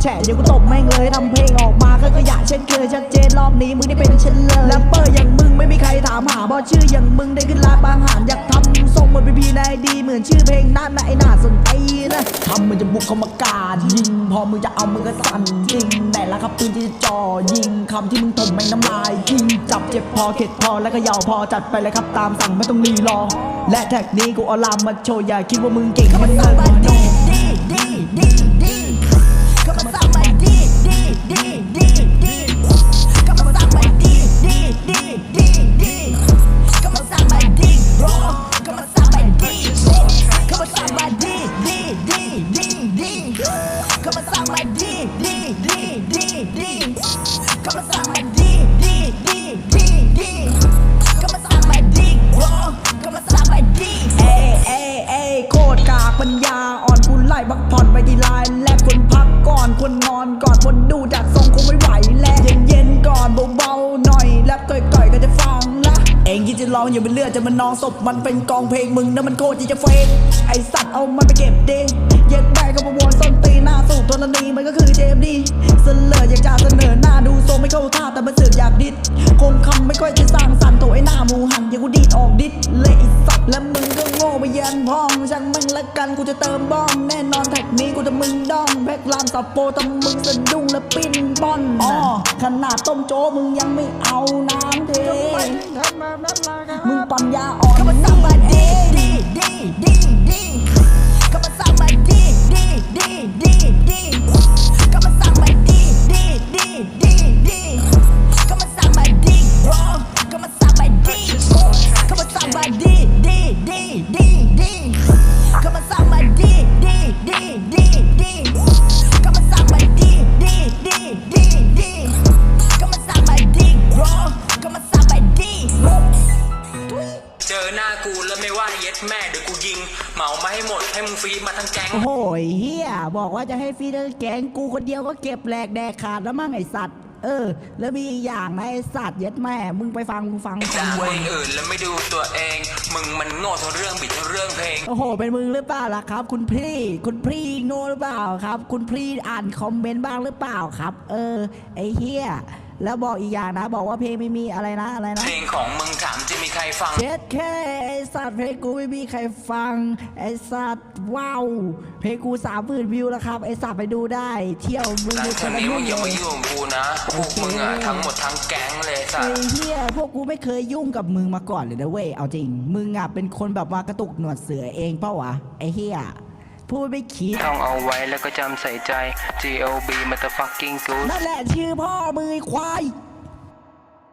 เดี๋ยวกูตบแม่งเลยทำเพลงออกมาก็ขยะเช่นเคยชัดเจนรอบนี้มึงได้เป็นเช่นเลยแรปเปอร์อย่างมึงไม่มีใครถามหาเพราะชื่ออย่างมึงได้ขึ้นร้านบางหารอยากทำทรงเหมือนพีพีนายดีเหมือนชื่อเพลงนั่นนะไอ้หน้าสนตีนะทำมันจะบุกเข้ามากราดยิง พอมึงจะเอามึงก็สั่นจริงแต่ละครับปืนที่จะจ่อยิงคำที่มึงถมแม่งน้ำลายยิงจับเจ็บพอเข็ดพอแล้วก็ยาวพอจัดไปเลยครับตามสั่งไม่ต้องรีรอและแท็กนี้กูเอาลามมาโชว์อย่าคิดว่ามึงเก่งมันเนิ ร์ดมันโนเอ้เอ้เอโคตรกากปัญญาอ่อนกูไล่บักผ่อนไปทีไรและคนพักก่อนคนนอนก่อนคนดูจากทรงคงไม่ไหวแล้วเย็น ององอย่าไปเลือดจะมันนองศพมันเป็นกองเพลงมึงนะมันโคตรที่จะเฟกไอสัตว์เอามันไปเก็บดิเย็ดแบกก็มาวนส้นตีหน้าสูบตัวนีมันก็คือเจมดีเสลออยากจะเสนอหน้าดูทรงไม่เข้าท่าแต่มันเสือกอยากดิดคงคำไม่ค่อยจะสร้างสรรค์โถไอหน้ามูหันอย่ากูดีดออกดิดเลยไอสัตว์แล้วมึงก็โง่ไปยันพ้องช่างมึงละกันกูจะเติมบ้องแน่นอนแท็กนี้กูจะมึงดองแพ็กลามสับโปทำมึงสะดุ้งและปิ้นป้อนอ๋อ ขนาดต้มโจมึงยังไม่เอาน้ำเทมึงปัญญาอ่อนก็มาสร้งมาดีดีดีดีดีก็มาสร้างมาดีดีดีดีดีก็มาสร้างมาดีดีดีดีดีก็มาสร้างมาดีก็มาสร้างมาดีก็มาสร้างมาดีดีดีดีดี อหน้ากูแล้วไม่ว่าเย็ดแม่เดี๋ยวกูยิง เหมามาให้หมดให้มึงฟรีมาทั้งแก๊ง โอ้โหเฮียบอกว่าจะให้ฟรีเดอร์แกงกูคนเดียวก็เก็บแหลกแดกขาดแล้วมั้งไอสัตว์ เออ แล้วมีอีกอย่างนะไอสัตว์เย็ดแม่ มึงไปฟังมึงฟังฟัด่าง คนอื่นแล้วไม่ดูตัวเอง มึงมันโง่ทั้งเรื่องบิดทั้งเรื่องเพลง โอ้โห เป็นมึงหรือเปล่าล่ะครับ คุณพี่ คุณพี่โง่หรือเปล่าครับ คุณพี่อ่านคอมเมนต์บ้างหรือเปล่าครับ เออ ไอเฮีย แล้วบอกอีกอย่างนะ บอกว่าเพลงไม่มีอะไรนะอะไรนะ เพลงของมึงถามจะมีใครฟังเจ็ดแค่ไอสัตว์เพลงกูไม่มีใครฟัง ไอสัตว์ว้าวเพลงกูสามหมื่นวิวแล้วครับ ไอสัตว์ไปดูได้ เที่ยวมึงหลังดูจากนี้มึงอย่ามาไยุ่งกับกูนะพวกมึงอะทั้งหมดทั้งแก๊งเลยสัอ้สเฮียพวกกูไม่เคยยุ่งกับมึงมาก่อนเลยนะเว้ยเอาจริง มึงอะเป็นคนแบบว่ากระตุกหนวดเสือเองเปล่าวะไอเฮีย พูดไม่คิด ท่องเอาไว้แล้วก็จำใส่ใจ G O B motherfucking good นั่นแหละชื่อพ่อมือไอ้ควาย